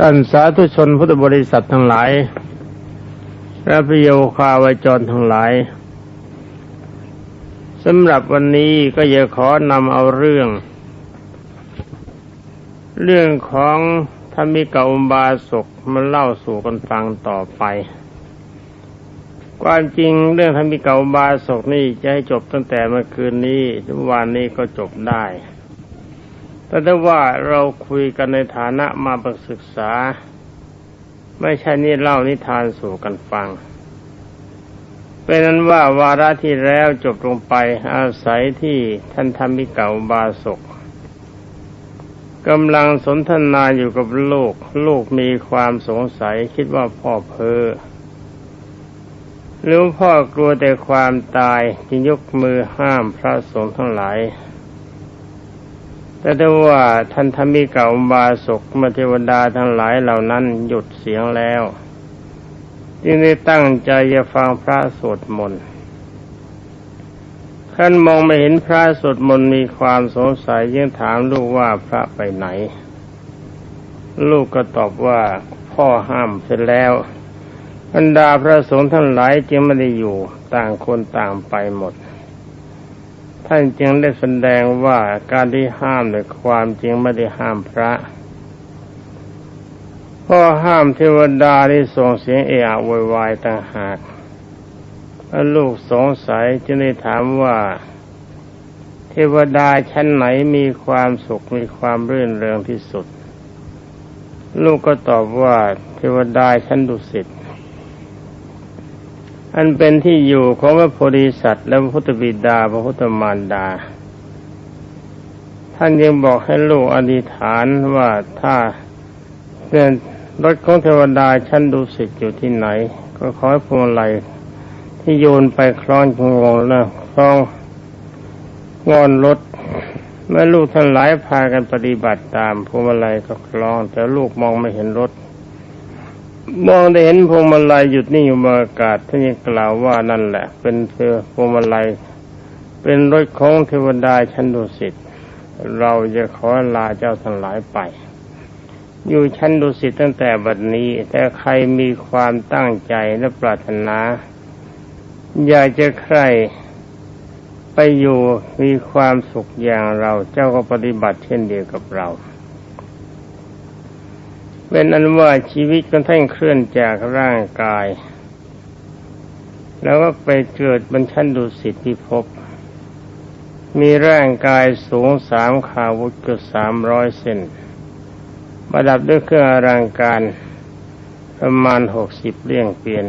ท่านสาธุชนพุทธบริษัททั้งหลาย และพิโยคาวาจรทั้งหลายสำหรับวันนี้ก็จะขอนำเอาเรื่อง เรื่องของธรรมิกาอุบาสกมาเล่าสู่กันฟังต่อไป ความจริงเรื่องธรรมิกาอุบาสกนี่จะให้จบตั้งแต่เมื่อคืนนี้ถึงวันนี้ก็จบได้ แต่ถ้าว่าเราคุยกันในฐานะมาปศึกษา ไม่ใช่นี่เล่านิทานสู่กันฟัง เป็นนั้นว่าวาระที่แล้วจบลงไปอาศัยที่ท่านธรรมิเก่าบาศกกำลังสนทนาอยู่กับลูก ลูกมีความสงสัยคิดว่าพ่อเพ้อหรือพ่อกลัวแต่ความตายจึงยกมือห้ามพระสงฆ์ทั้งหลาย แต่ถ้าว่าท่านธรรมิกาอุบาสกมเทวดาทั้งหลายเหล่านั้นหยุดเสียงแล้วจึงได้ตั้งใจจะฟังพระสวดมนต์ท่านมองไม่เห็นพระสวดมนต์มีความสงสัยยังถามลูกว่าพระไปไหน ลูกก็ตอบว่าพ่อห้ามเสร็จแล้วบรรดาพระสงฆ์ทั้งหลายจึงไม่ได้อยู่ต่างคนต่างไปหมด ท่านจึงได้แสดงว่าการที่ห้ามในความจริงไม่ได้ห้ามพระพ่อห้ามเทวดาที่ส่งเสียงเอะอะโวยวายต่างหากลูกสงสัยจึงได้ถามว่า เทวดาชั้นไหนมีความสุขมีความรื่นเริงที่สุด ลูกก็ตอบว่าเทวดาชั้นดุสิต อันเป็นที่อยู่ของพระโพธิสัตว์และพระพุทธบิดาพระพุทธมารดา ท่านยังบอกให้ลูกอธิษฐานว่าถ้าเดินรถของเทวดาชั้นดุสิตอยู่ที่ไหน ก็ขอให้พวงไหลที่โยนไปคล้องงงนะคล้องงอนรถเมื่อลูกท่านหลายพากันปฏิบัติตามพวงมาลัยก็คล้อง แต่ลูกมองไม่เห็นรถ มองได้เห็นพวงมาลัยหยุดนิ่งอยู่บนอากาศท่านยังกล่าวว่านั่นแหละ เป็นเพื่อพวงมาลัย เป็นรถของเทวดาชั้นดุสิตเราจะขอลาเจ้าทั้งหลายไป อยู่ชั้นดุสิตตั้งแต่บัดนี้ แต่ใครมีความตั้งใจและปรารถนา อยากจะใครไปอยู่มีความสุขอย่างเราเจ้าก็ปฏิบัติเช่นเดียวกับเรา เป็นอันว่าชีวิตของท่านเคลื่อนจากร่างกาย แล้วก็ไปเกิดบนชั้นดุสิตพิภพมีร่างกายสูงสามขาวุธเกือบสามร้อยเซนประดับด้วยเครื่องอลังการประมาณหกสิบเลี่ยงเปลี่ยน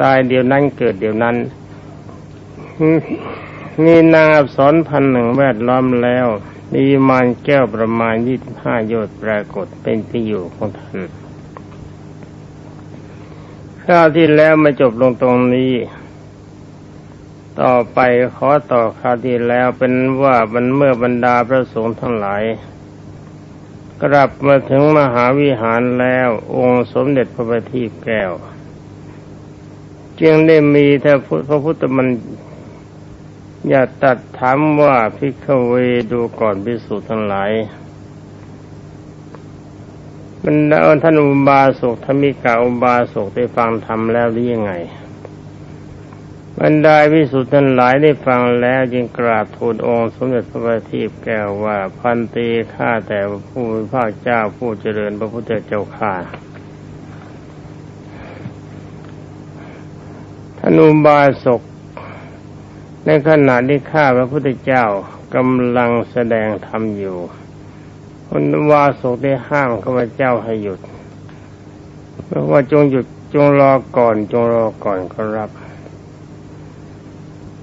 ตายเดียวนั้นเกิดเดียวนั้น มีนางอับสรพันหนึ่งแวดล้อมแล้ว มีมานแก้วประมาณยี่สิบห้าโยชน์ปรากฏเป็นที่อยู่ของท่านข้าวที่แล้วมาจบลงตรงนี้ ต่อไปขอต่อข้าวที่แล้วเป็นว่าบรรเมื่อบรรดาพระสงฆ์ทั้งหลาย กลับมาถึงมหาวิหารแล้วองค์สมเด็จพระบัณฑิตแก้ว จึงได้มีพระพุทธมัน อย่าตัดถามว่าพิกเวดูก่อนพิสูจน์ทั้งหลายบรรดาท่านอุบาสกธรรมิกาอุบาสกได้ฟังธรรมแล้วหรือยังไงบรรดาวิสุทธิ์ทั้งหลายได้ฟังแล้วจึงกราบทูลองค์สมเด็จพระบัณฑิตแก้วว่าพันตีข้าแต่ผู้พระเจ้าผู้เจริญพระพุทธเจ้าข้าท่านอุบาสก ในขณะที่ข้าพระพุทธเจ้ากำลังแสดงธรรมอยู่คนวาสุได้ห้ามข้าพเจ้าให้หยุดเพราะว่าจงหยุดจงรอก่อนจงรอก่อนก็รับ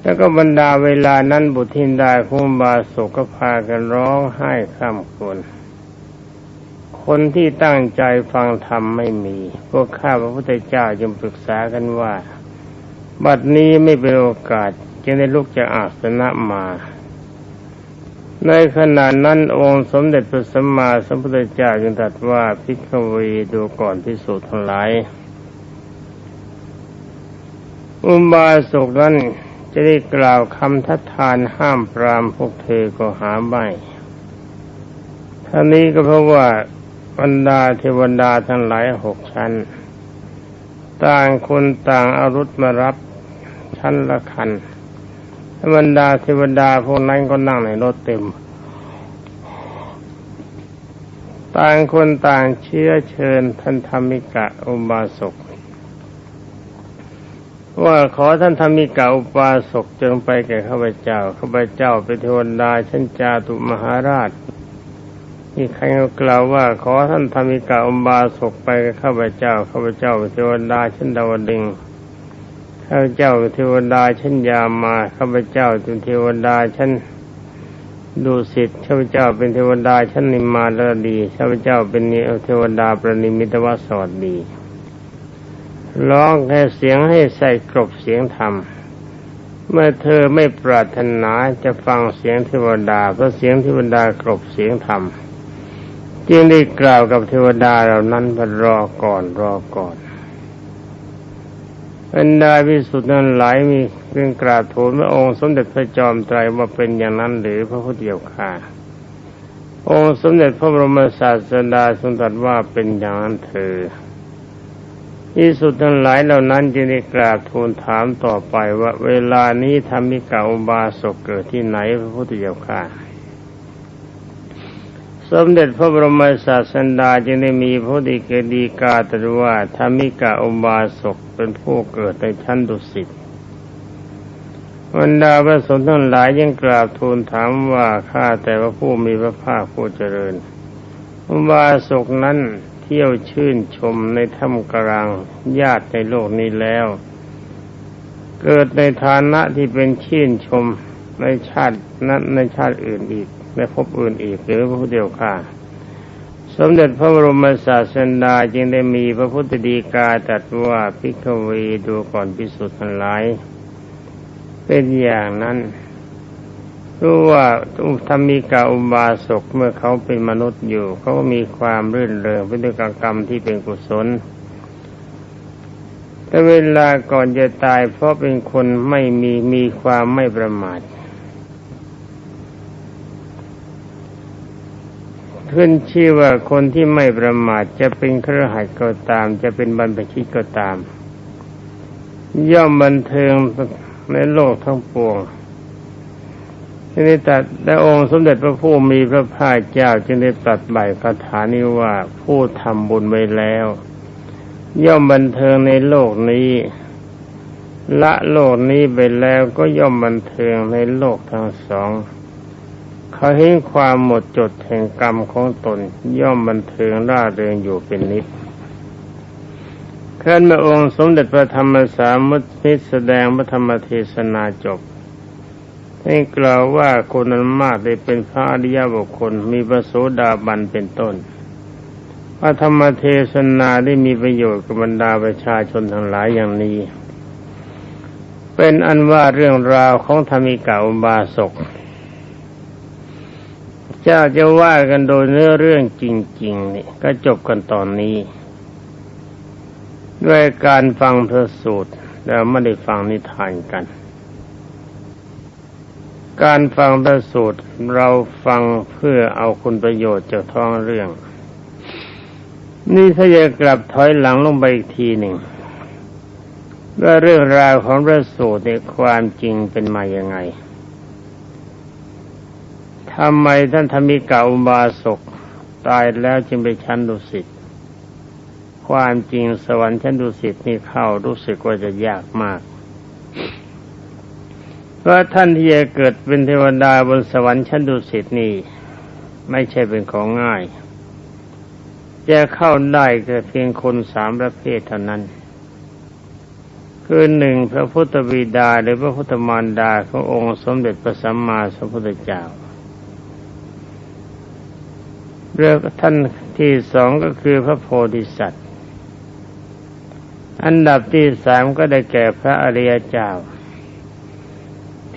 แล้วก็บรรดาเวลานั้นบุตรทินไดาคุมบาสุก็พากันร้องไห้ข้ามคนคนที่ตั้งใจฟังธรรมไม่มี พวกข้าพระพุทธเจ้าจึงปรึกษากันว่า บัดนี้ไม่เป็นโอกาส จึงได้ลุกจากอาสนะมา ในขณะนั้นองค์สมเด็จพระสัมมาสัมพุทธเจ้าจึงตรัสว่าพิกวีดูก่อนพิสูจน์ทั้งหลาย อุบาสกนั้นจะได้กล่าวคำทัดทานห้ามปรามพวกเธอก็หาไม่ท่านี้ก็เพราะว่าบรรดาเทวดาทั้งหลายหกชั้น ต่างคนต่างอารุธมารับชั้นละคัน บรรดาเทวดาพวกนั้นก็นั่งในรถเต็ม ต่างคนต่างเชื้อเชิญท่านธรรมิกะอุบาสกว่าขอท่านธรรมิกะอุบาสกจงไปแก่ข้าพเจ้าข้าพเจ้าเป็นเทวดาชั้นจาตุมหาราชมีใครก็กล่าวว่าขอท่านธรรมิกะอุบาสกไปแกับข้าพเจ้าข้าพเจ้าเป็นเทวดาชั้นดาวดึงส์ ข้าพเจ้าเทวดาชั้นยามาข้าพเจ้าเป็นเทวดาชั้นดุสิตข้าพเจ้าเป็นเทวดาชั้นนิมานรดีข้าพเจ้าเป็นเทวดาประนิมิตวสวัสดีร้องแค่เสียงให้ใส่กรบเสียงธรรม เมื่อเธอไม่ปรารถนาจะฟังเสียงเทวดาเพราะเสียงเทวดากรบเสียงธรรม จึงได้กล่าวกับเทวดาเหล่านั้นว่ารอก่อนรอก่อน บรรดาพิสุทธิ์นั้นหลายมีเรื่องกราบทูลพระองค์สมเด็จพระจอมไตรว่าเป็นอย่างนั้นหรือพระพุทธเจ้าค่ะ องค์สมเด็จพระบรมศาสดาทรงตรัสว่าเป็นอย่างนั้นเถอพิสุทธิ์ทั้งหลายเหล่านั้นจึงได้กราบทูลถามต่อไปว่าเวลานี้ธรรมิกาอุบาสกเกิดที่ไหนพระพุทธเจ้าค่ะ สมเด็จพระบรมศาสดาจึงได้มีพระดีเกดีกาตรัว่าธรรมิกาอุบาสกเป็นผู้เกิดในชั้นดุสิตบรรดาพระสงฆ์ทั้งหลายยังกราบทูลถามว่าข้าแต่ว่าผู้มีพระภาคผู้เจริญ อุบาสกนั้นเที่ยวชื่นชมในถ้ำกลางญาติในโลกนี้แล้ว เกิดในฐานะที่เป็นชื่นชมในชาตินั้นในชาติอื่นอีก ไม่พบอื่นอีกหรือพระพุทธเจ้าค่ะ สมเด็จพระบรมศาสดาจึงได้มีพระพุทธดีกาตรัสว่าพิกเวดูก่อนพิสุทธิ์ทั้งหลาย เป็นอย่างนั้นรู้ว่าธรรมีกาอุบาสกเมื่อเขาเป็นมนุษย์อยู่ เขาก็มีความรื่นเริงเป็นด้วยกรรมที่เป็นกุศล แต่เวลาก่อนจะตายเพราะเป็นคนไม่มีมีความไม่ประมาท ขึ้นชื่อว่าคนที่ไม่ประมาทจะเป็นเครือข่ายก็ตาม จะเป็นบรรพชิตก็ตาม ย่อมบันเทิงในโลกทั้งปวงที่ได้ตัดแต่องค์สมเด็จพระผู้มีพระภาคเจ้าจึงได้ตัดใบคาถานี้ว่าผู้ทำบุญไว้แล้ว ย่อมบันเทิงในโลกนี้ ละโลกนี้ไปแล้วก็ย่อมบันเทิงในโลกทั้งสอง เขาเห็นความหมดจดแห่งกรรมของตนย่อมบันเทิงร่าเริงอยู่เป็นนิดขั้นมาองค์สมเด็จพระธรรมสามุทิแสดงพระธรรมเทศนาจบให้กล่าวว่าคนนั้นมากได้เป็นพระอริยบุคคลมีประโสดาบันเป็นต้นพระธรรมเทศนาได้มีประโยชน์กับบรรดาประชาชนทั้งหลายอย่างนี้ เป็นอันว่าเรื่องราวของธรรมิกาอุบาสก เจ้าจะว่ากันโดยเนื้อเรื่องจริง ๆ นี่ก็จบกันตอนนี้ ด้วยการฟังพระสูตรเราไม่ได้ฟังนิทานกัน การฟังพระสูตรเราฟังเพื่อเอาคุณประโยชน์จากท้องเรื่อง นี่ถ้าจะกลับถอยหลังลงไปอีกทีหนึ่งว่าเรื่องราวของพระสูตรในความจริงเป็นมาอย่างไง ทำไมท่านธรรมิกาอุบาสกตายแล้วจึงไปชั้นดุสิตความจริงสวรรค์ชั้นดุสิตนี่เข้ารู้สึกว่าจะยากมากเพราะท่านที่จะเกิดเป็นเทวดาบนสวรรค์ชั้นดุสิตนี่ไม่ใช่เป็นของง่าย จะเข้าได้ก็เพียงคนสามประเภทเท่านั้น คือหนึ่งพระพุทธบิดาหรือพระพุทธมารดาขององค์สมเด็จพระสัมมาสัมพุทธเจ้า เรื่องท่านที่สองก็คือพระโพธิสัตว์ อันดับที่สามก็ได้แก่พระอริยเจ้า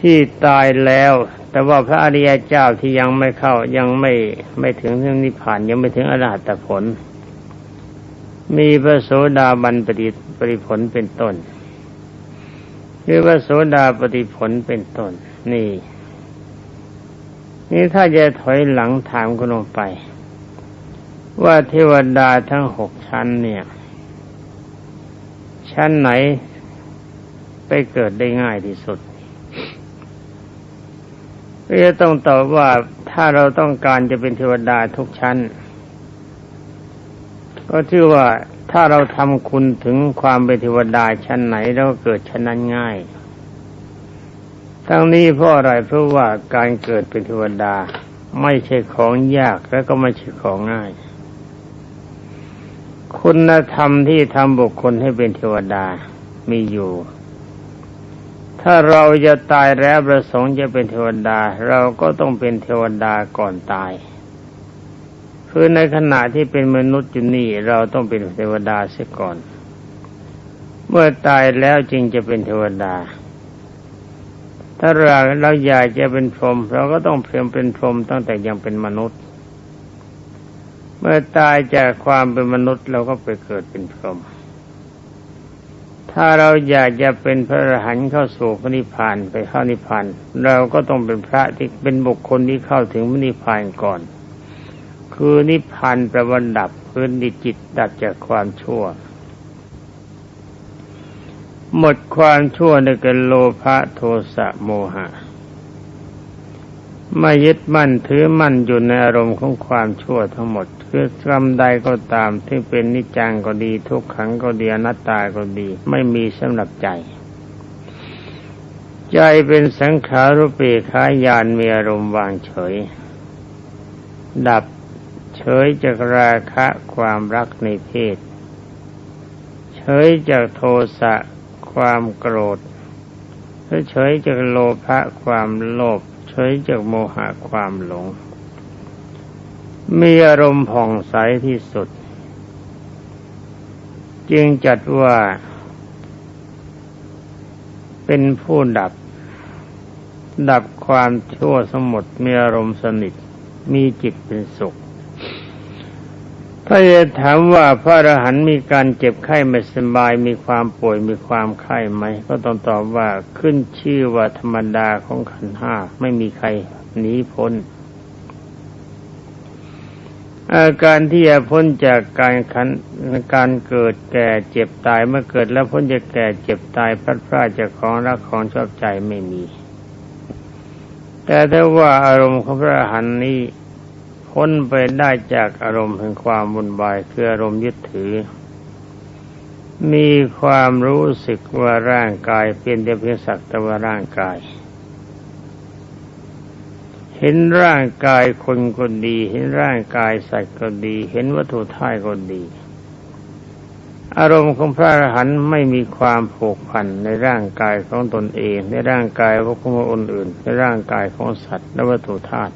ที่ตายแล้ว แต่ว่าพระอริยเจ้าที่ยังไม่เข้ายังไม่ไม่ถึงนิพพานยังไม่ถึงอรหัตผล มีพระโสดาบันปฏิปริผลเป็นต้นคือพระโสดาปฏิผลเป็นต้นนี่นี่ถ้าจะถอยหลังถามกันลงไป ว่าเทวดาทั้งหกชั้นเนี่ย ชั้นไหนไปเกิดได้ง่ายที่สุดก็จะต้องตอบว่าถ้าเราต้องการจะเป็นเทวดาทุกชั้น ก็ชื่อว่าถ้าเราทำคุณถึงความเป็นเทวดาชั้นไหนเราก็เกิดชั้นนั้นง่าย ทั้งนี้เพราะอะไรเพราะว่าการเกิดเป็นเทวดาไม่ใช่ของยากและก็ไม่ใช่ของง่าย คุณธรรมที่ทำบุคคลให้เป็นเทวดามีอยู่ ถ้าเราจะตายแล้วประสงค์จะเป็นเทวดา เราก็ต้องเป็นเทวดาก่อนตายคือในขณะที่เป็นมนุษย์อยู่นี่เราต้องเป็นเทวดาเสียก่อน เมื่อตายแล้วจึงจะเป็นเทวดา ถ้าเราเราอยากจะเป็นพรหมเราก็ต้องเพียงเป็นพรหมตั้งแต่ยังเป็นมนุษย์ มื่อตายจากความเป็นมนุษย์เราก็ไปเกิดเป็นพรหมถ้าเราอยากจะเป็นพระอรหันต์เข้าสู่พระนิพพานไปเข้านิพพานเราก็ต้องเป็นพระที่เป็นบุคคลที่เข้าถึงพระนิพพานก่อน คือนิพพานประวันดับพื้นดิจิตดับจากความชั่ว หมดความชั่วในกันโลภะโทสะโมหะ ไม่ยึดมั่นถือมั่นอยู่ในอารมณ์ของความชั่วทั้งหมดคือกรรมใดก็ตามที่เป็นนิจังก็ดี ทุกขังก็ดีอนัตตาก็ดี ไม่มีสำหรับใจ ใจเป็นสังขารุปีขายานมีอารมณ์วางเฉย ดับเฉยจากราคะความรักในเพศ เฉยจากโทสะความโกรธเฉยจากโลภะความโลภ เฉยจากโมหะความหลง มีอารมณ์ผ่องใสที่สุด จึงจัดว่า เป็นผู้ดับ ดับความชั่วสมุดมีอารมณ์สนิท มีจิตเป็นสุข ถ้าจะถามว่าพระอรหันต์มีการเจ็บไข้ไม่สบายมีความป่วยมีความไข้ไหม ก็ต้องตอบว่าขึ้นชื่อว่าธรรมดาของขันห้าไม่มีใครหนีพ้น อาการที่จะพ้นจากการขันการเกิดแก่เจ็บตายเมื่อเกิดแล้วพ้นจากแก่เจ็บตายพลัดพรากจากของรักของชอบใจไม่มี แต่ถ้าว่าอารมณ์ของพระอรหันต์นี้ พ้นไปได้จากอารมณ์แห่งความวุ่นวายคืออารมณ์ยึดถือ มีความรู้สึกว่าร่างกายเป็นแต่เพียงสักแต่ว่าร่างกาย เห็นร่างกายคนก็ดี เห็นร่างกายสัตว์ก็ดี เห็นวัตถุท่ายก็ดี อารมณ์ของพระอรหันต์ไม่มีความผูกพันในร่างกายของตนเอง ในร่างกายของคนอื่น ในร่างกายของสัตว์และวัตถุธาตุ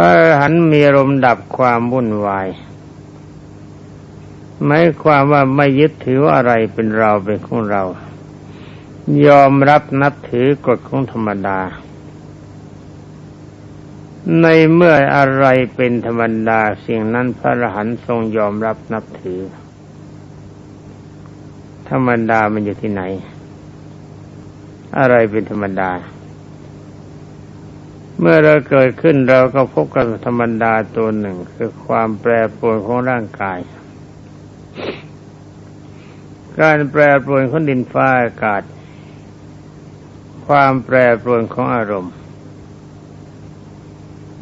ระอรหันต์มีอารมณ์ดับความวุ่นวายหมายความว่าไม่ยึดถือว่าอะไรเป็นเราเป็นของเรา ยอมรับนับถือกฎของธรรมดา ในเมื่ออะไรเป็นธรรมดาสิ่งนั้นพระอรหันต์ทรงยอมรับนับถือ ธรรมดามันอยู่ที่ไหน อะไรเป็นธรรมดา เมื่อเราเกิดขึ้นเราก็พบกับธรรมดาตัวหนึ่ง คือความแปรปรวนของร่างกาย การแปรปรวนของดินฟ้าอากาศ ความแปรปรวนของอารมณ์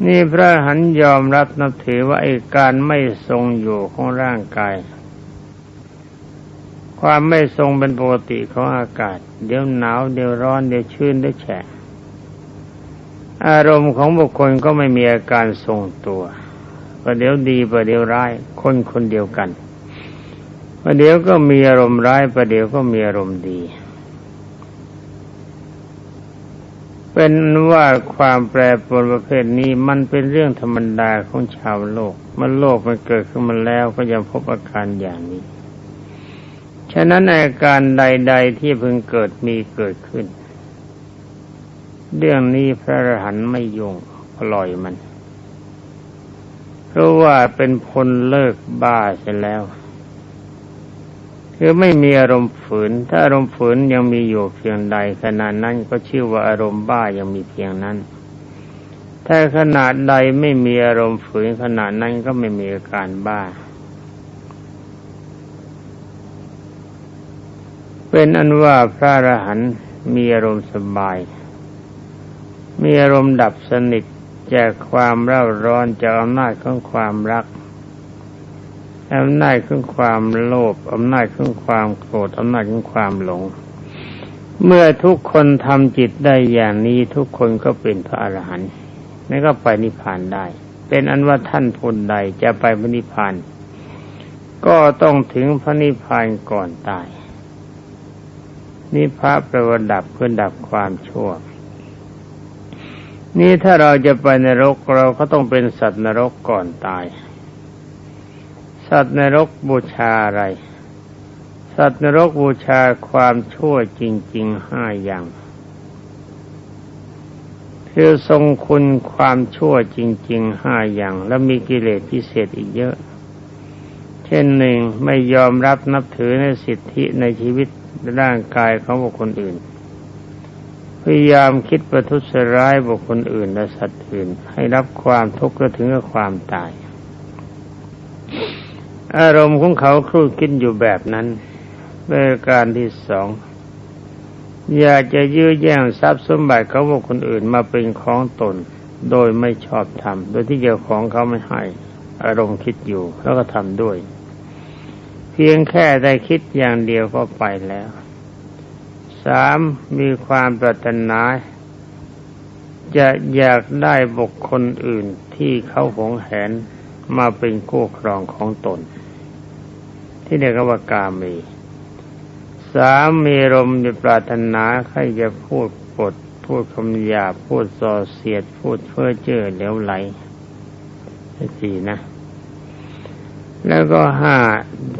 นี่พระหันยอมรับนับถือว่าไอ้การไม่ทรงอยู่ของร่างกาย ความไม่ทรงเป็นปกติของอากาศ เดี๋ยวหนาวเดี๋ยวร้อนเดี๋ยวชื้นเดี๋ยวแฉะ อารมณ์ของบุคคลก็ไม่มีอาการทรงตัวประเดี๋ยวดีประเดี๋ยวร้าย คนคนเดียวกันประเดี๋ยวก็มีอารมณ์ร้ายประเดี๋ยวก็มีอารมณ์ดี เป็นว่าความแปรปรวนประเภทนี้มันเป็นเรื่องธรรมดาของชาวโลกมันโลกมันเกิดขึ้นมาแล้วก็ยังพบอาการอย่างนี้ ฉะนั้นอาการใด ๆที่เพิ่งเกิดมีเกิดขึ้น เรื่องนี้พระอรหันต์ไม่ยุ่งปล่อยมัน เพราะว่าเป็นพลเลิกบ้าเสร็จแล้ว คือไม่มีอารมณ์ฝืน ถ้าอารมณ์ฝืนยังมีอยู่เพียงใดขนาดนั้นก็ชื่อว่าอารมณ์บ้ายังมีเพียงนั้น ถ้าขนาดใดไม่มีอารมณ์ฝืนขนาดนั้นก็ไม่มีอาการบ้าเป็นอันว่าพระอรหันต์มีอารมณ์สบาย มีอารมณ์ดับสนิทจากความเร่าร้อนจากอำนาจของความรักอำนาจของความโลภอำนาจของความโกรธอำนาจของความหลง เมื่อทุกคนทำจิตได้อย่างนี้ทุกคนก็เป็นพระอรหันต์นั่นก็ไปนิพพานได้ เป็นอันว่าท่านพูนใดจะไปพระนิพพาน ก็ต้องถึงพระนิพพานก่อนตาย นิพพะแปลว่าดับเพื่อดับความชั่ว นี่ถ้าเราจะไปนรกเราก็ต้องเป็นสัตว์นรกก่อนตาย สัตว์นรกบูชาอะไร สัตว์นรกบูชาความชั่วจริงๆห้าอย่างคือทรงคุณความชั่วจริงๆห้าอย่าง แล้วมีกิเลสพิเศษอีกเยอะ เช่นหนึ่งไม่ยอมรับนับถือในสิทธิในชีวิตร่างกายของบุคคลอื่น พยายามคิดประทุษร้ายบุคคลอื่นและสัตว์อื่น ให้รับความทุกข์และถึงกับความตาย อารมณ์ของเขาครูดคิดอยู่แบบนั้นเรื่อการที่สองอยากจะยื้อแย่งทรัพย์สมบัติเขาบุคคลอื่นมาเป็นของตน โดยไม่ชอบทำโดยที่เจ้าของเขาไม่ให้ อารมณ์คิดอยู่แล้วก็ทำด้วย เพียงแค่ได้คิดอย่างเดียวก็ไปแล้ว สามมีความปรารถนา จะอยากได้บุคคลอื่นที่เขาหงแหนมาเป็นคู่ครองของตน ที่เรียกว่ากามีสามมีลมจะปรารถนาใครจะพูดปด พูดคำหยาบพูดส่อเสียด พูดเพ้อเจ้อเหลวไหลสี่นะ แล้วก็ห้า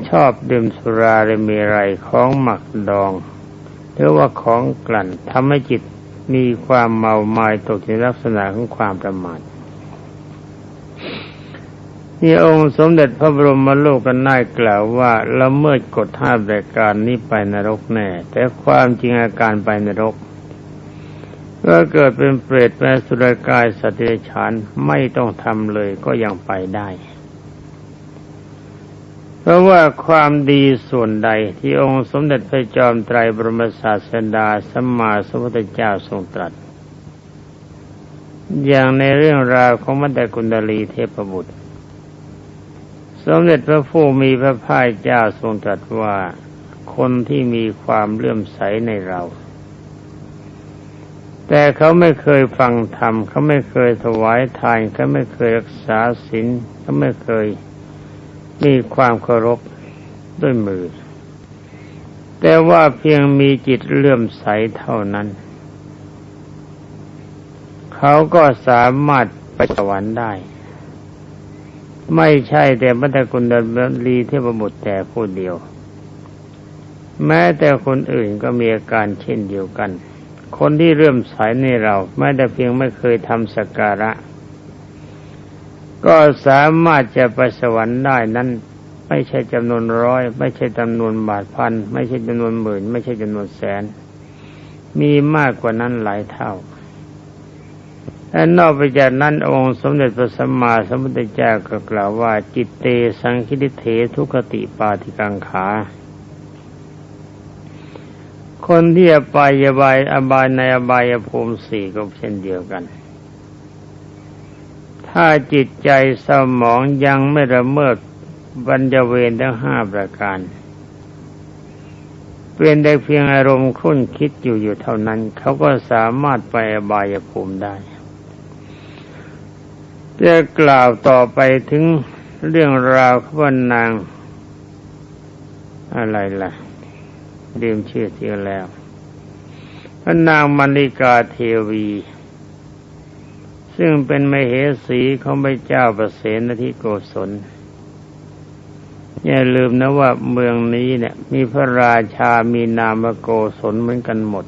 ชอบดื่มสุราและมีไรของหมักดอง หรือว่าของกลั่นทำให้จิตมีความเมาไมา้ตกในลักษณะของความประมาทนี่องค์สมเด็จพระบรมโลกกันน่ายกล่าวว่าละเมิดกฎห้ารายการนี้ไปนรกแน่ แต่ความจริงอาการไปนรกก็เกิดเป็นเปรตแปสุรกายสติฉานไม่ต้องทำเลยก็ยังไปได้ ราะว่าความดีส่วนใดที่องค์สมเด็จพระจอมไตรบรมศาสดาสัมมาสัมพุทธเจ้าทรงตรัส อย่างในเรื่องราวของมัตตกุณดลีเทพบุตร สมเด็จพระผู้มีพระภาคเจ้าทรงตรัสว่าคนที่มีความเลื่อมใสในเรา แต่เขาไม่เคยฟังธรรมเขาไม่เคยถวายทานเขาไม่เคยรักษาศีลเขาไม่เคย มีความเคารพด้วยมือ แต่ว่าเพียงมีจิตเลื่อมใสเท่านั้น เขาก็สามารถไปสวรรค์ได้ ไม่ใช่แต่มัตตกุณดลีเทพบุตรแต่ผู้เดียว แม้แต่คนอื่นก็มีอาการเช่นเดียวกัน คนที่เริ่มสายในเรา แม้แต่เพียงไม่เคยทำสักการะ ก็สามารถจะไปสวรรค์ได้นั้น ไม่ใช่จำนวนร้อย ไม่ใช่จำนวนบาทพัน ไม่ใช่จำนวนหมื่น ไม่ใช่จำนวนแสน มีมากกว่านั้นหลายเท่าและนอกไปจากนั้นองค์สมเด็จพระสัมมาสัมพุทธเจ้าก็กล่าวว่า จิตเตสังคิริเถทุกติปาติกังขา คนที่ไปอบายอบายในอบายภูมิสี่ก็เช่นเดียวกัน ถ้าจิตใจสมองยังไม่ระเมิดบรรยเวรทั้งห้าประการ เป็นได้เพียงอารมณ์คุ้นคิดอยู่อยู่เท่านั้น เขาก็สามารถไปอบายภูมิได้จะกล่าวต่อไปถึงเรื่องราวขบวนนาง อะไรล่ะเดิมชื่อเสียแล้วพระนางมณิกาเทวี ซึ่งเป็นมเหสีของพระเจ้าประเสนทิโกศลอย่าลืมนะว่าเมืองนี้เนี่ย มีพระราชามีนามโกศลเหมือนกันหมด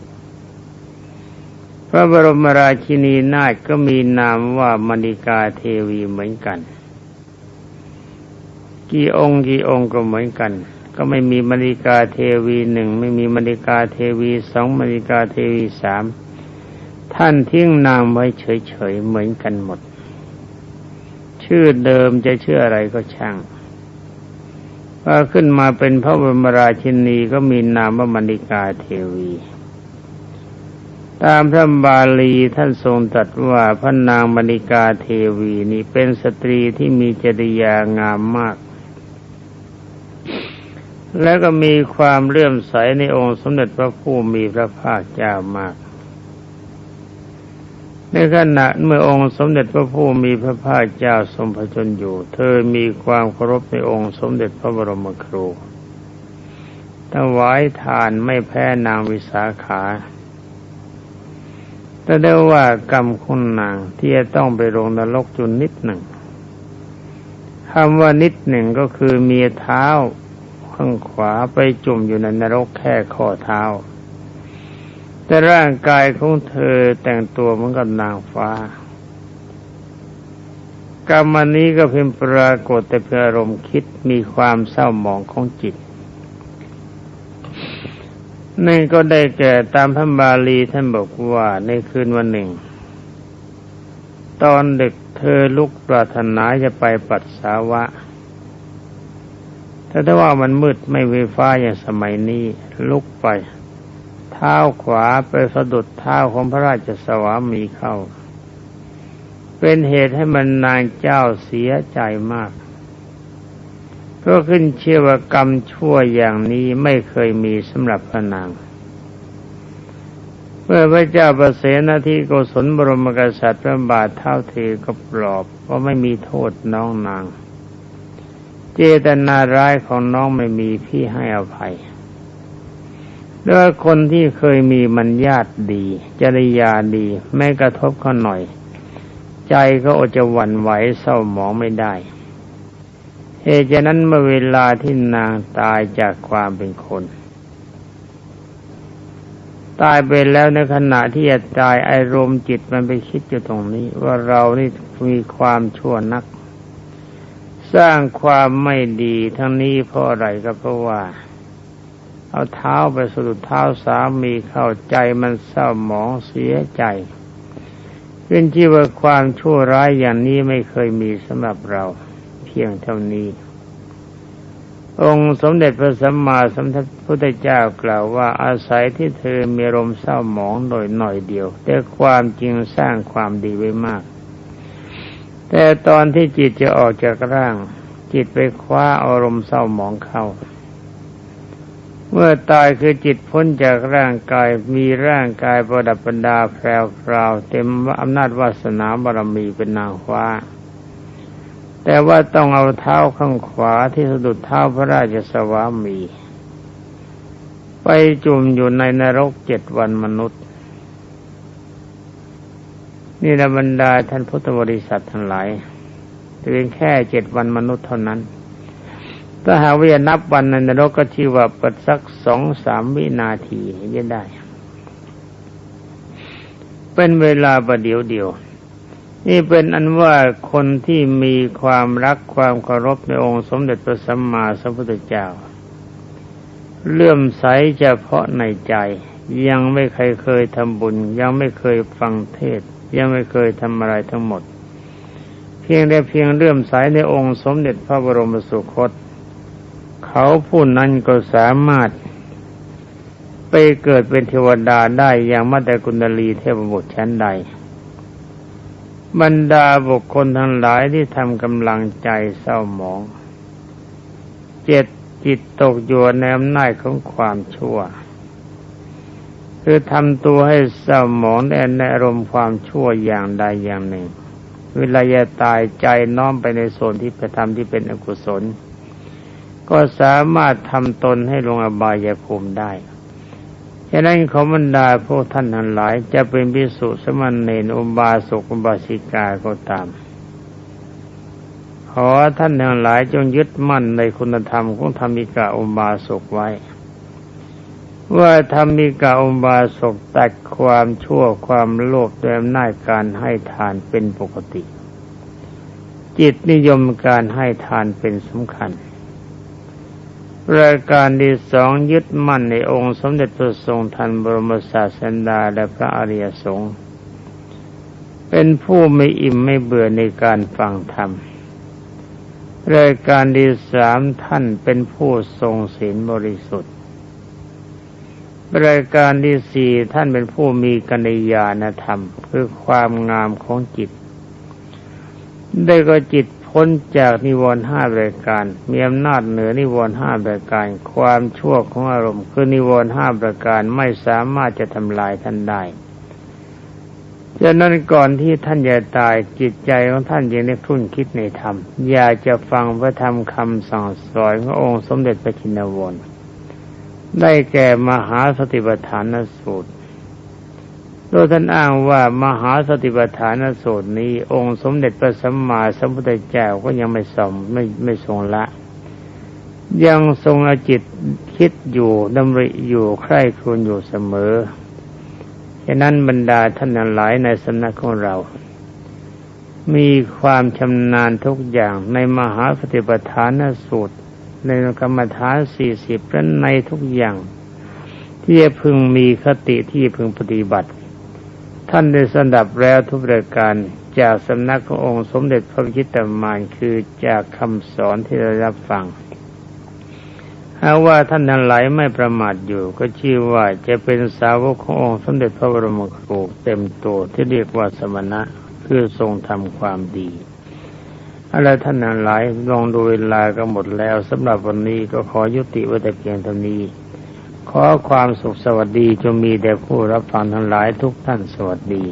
พระบรมราชินีนาถก็มีนามว่ามณิกาเทวีเหมือนกัน กี่องค์กี่องค์ก็เหมือนกัน ก็ไม่มีมณิกาเทวีหนึ่งไม่มีมณิกาเทวีสองมณิกาเทวีสาม ท่านทิ้งนามไว้เฉยๆเหมือนกันหมด ชื่อเดิมจะชื่ออะไรก็ช่างว่าขึ้นมาเป็นพระบรมราชินีก็มีนามว่ามณิกาเทวี ตามพระบาลีท่านทรงตรัสว่าพระนางมณิกาเทวีนี้เป็นสตรีที่มีจริยางามมาก และก็มีความเลื่อมใสในองค์สมเด็จพระผู้มีพระภาคเจ้ามาก ในขณะเมื่อองค์สมเด็จพระผู้มีพระภาคเจ้าทรงพระชนอยู่ เธอมีความเคารพในองค์สมเด็จพระบรมครูถวายทานไม่แพ้นางวิสาขา แต่ได้ว่ากรรมคุณนางที่จะต้องไปลงนรกจุนนิดหนึ่งคำว่านิดหนึ่งก็คือมีเท้าข้างขวาไปจุ่มอยู่ในนรกแค่ข้อเท้า แต่ร่างกายของเธอแต่งตัวเหมือนกับนางฟ้ากรรมนี้ก็เพียงปรากฏแต่เพื่ออารมณ์คิดมีความเศร้าหมองของจิตนั่นก็ได้แก่ตามพระบาลีท่านบอกว่าในคืนวันหนึ่ง ตอนเด็กเธอลุกปรารถนาจะไปปัสสาวะ แต่ถ้าว่ามันมืดไม่มีฟ้าอย่างสมัยนี้ลุกไป ท้าขวาไปสะดุดเท้าของพระราชสวามีเข้า เป็นเหตุให้มันนางเจ้าเสียใจมากก็ขึ้นเชื่อว่ากรรมชั่วอย่างนี้ไม่เคยมีสำหรับพระนาง เมื่อพระเจ้าประเสนาที่โกศลบรมกษัตริย์พระบาทเท่าเทก็ปลอบว่าไม่มีโทษน้องนาง เจตนาร้ายของน้องไม่มีพี่ให้อภัย ด้วยคนที่เคยมีมัญญาติดี จริยาดี แม้กระทบเขาหน่อย ใจก็อดจะหวั่นไหวเศร้าหมองไม่ได้เหตุฉะนั้นเมื่อเวลาที่นางตายจากความเป็นคน ตายไปแล้วในขณะที่จะตายอารมณ์จิตมันไปคิดอยู่ตรงนี้ ว่าเรานี่มีความชั่วนัก สร้างความไม่ดีทั้งนี้เพราะอะไรก็เพราะว่า เอาเท้าไปสะดุดเท้าสามีเข้าใจมันเศร้าหมองเสียใจขึ้นที่ว่าความชั่วร้ายอย่างนี้ไม่เคยมีสำหรับเราเพียงเท่านี้ องค์สมเด็จพระสัมมาสัมพุทธเจ้ากล่าวว่าอาศัยที่เธอมีรมเศร้าหมองโดยหน่อยเดียว แต่ความจริงสร้างความดีไว้มาก แต่ตอนที่จิตจะออกจากร่าง จิตไปคว้าอารมณ์เศร้าหมองเข้า เมื่อตายคือจิตพ้นจากร่างกายมีร่างกายประดับประดาแพรวพราวเต็มอำนาจวาสนาบารมีเป็นนางฟ้า แต่ว่าต้องเอาเท้าข้างขวาที่สะดุดเท้าพระราชสวามี ไปจุ่มอยู่ในนรกเจ็ดวันมนุษย์ นี่ละบรรดาท่านพุทธบริษัททั้งหลายเพียงแค่เจ็ดวันมนุษย์เท่านั้น ถ้าหาวินับวันในนรกก็ชื่อว่าปิดสักสองสามวินาทีจะได้ เป็นเวลาประเดียวเดียว นี่เป็นอันว่าคนที่มีความรักความเคารพในองค์สมเด็จพระสัมมาสัมพุทธเจ้า เลื่อมใสเฉพาะในใจ ยังไม่เคยเคยทำบุญ ยังไม่เคยฟังเทศ ยังไม่เคยทำอะไรทั้งหมด เพียงได้เพียงเลื่อมใสในองค์สมเด็จพระบรมสุคต เขาผู้นั้นก็สามารถ ไปเกิดเป็นเทวดาได้อย่างมาแต่กุณลีเทพบุตรชั้นใด บรรดาบุคคลทั้งหลายที่ทำกำลังใจเศร้าหมอง เจ็ดจิตตกอยู่ในอำนาจของความชั่ว คือทำตัวให้เศร้าหมองในในอารมณ์ความชั่วอย่างใดอย่างหนึ่ง เวลาจะตายใจน้อมไปในส่วนที่ไปทำที่เป็นอกุศล ก็สามารถทำตนให้ลงอบายภูมิได้ฉะนั้นขอบรรดาพวกท่านทั้งหลาย จะเป็นพิสุสมณเณรอุบาสกอุบาสิกาก็ตาม ขอท่านทั้งหลายจงยึดมั่นในคุณธรรมของธรรมิกาอุบาสกไว้ ว่าธรรมิกาอุบาสกตัดความชั่วความโลภด้วยอำนาจการให้ทานเป็นปกติ จิตนิยมการให้ทานเป็นสำคัญ รายการที่สองยึดมั่นในองค์สมเด็จพระทรงทันบรมศาสดาและพระอริยสงฆ์เป็นผู้ไม่อิ่มไม่เบื่อในการฟังธรรมรายการที่สามท่านเป็นผู้ทรงศีลบริสุทธิ์รายการที่สี่ท่านเป็นผู้มีกัญญาณธรรม คือความงามของจิต ได้ก็จิต พ้นจากนิวรณ์ห้ารายการ มีอำนาจเหนือนิวรณ์ห้ารายการ ความชั่วของอารมณ์ คือนิวรณ์ห้าปรายการไม่สามารถจะทำลายท่านได้ฉะนั้นก่อนที่ท่านจะตายจิตใจของท่านยังได้ทุ่นคิดในธรรม อยากจะฟังพระธรรมคำสั่งสอนขององค์สมเด็จพระจินวรได้แก่มหาสติปัฏฐานสูตร โดยท่านอ้างว่ามหาสติปัฏฐานสูตรนี้ องค์สมเด็จพระสัมมาสัมพุทธเจ้าก็ยังไม่สมไม่ไม่ทรงละ ยังทรงอจิตคิดอยู่ดำริอยู่ใคร่ครวญอยู่เสมอฉะนั้นบรรดาท่านหลายในสำนักของเรา มีความชำนาญทุกอย่างในมหาสติปัฏฐานสูตร ในกรรมฐานสี่สิบและในทุกอย่าง ที่จะพึงมีคติที่พึงปฏิบัติ ท่านได้สดับแล้วทุกปรายการจากสำนักขององค์สมเด็จพระพิชิตามานคือจากคำสอนที่ได้รับฟังหากว่าท่านทั้งหลายไม่ประมาทอยู่ ก็ชื่อว่าจะเป็นสาวกขององค์สมเด็จพระบรมครูเต็มตัวที่เรียกว่าสมณะคือทรงทำความดีอะไรท่านทั้งหลายลองดูเวลาก็หมดแล้วสำหรับวันนี้ก็ขอยุติไว้แต่เพียงเท่านี้ ขอความสุขสวัสดีจงมีแด่ผู้รับฟังทั้งหลายทุกท่านสวัสดี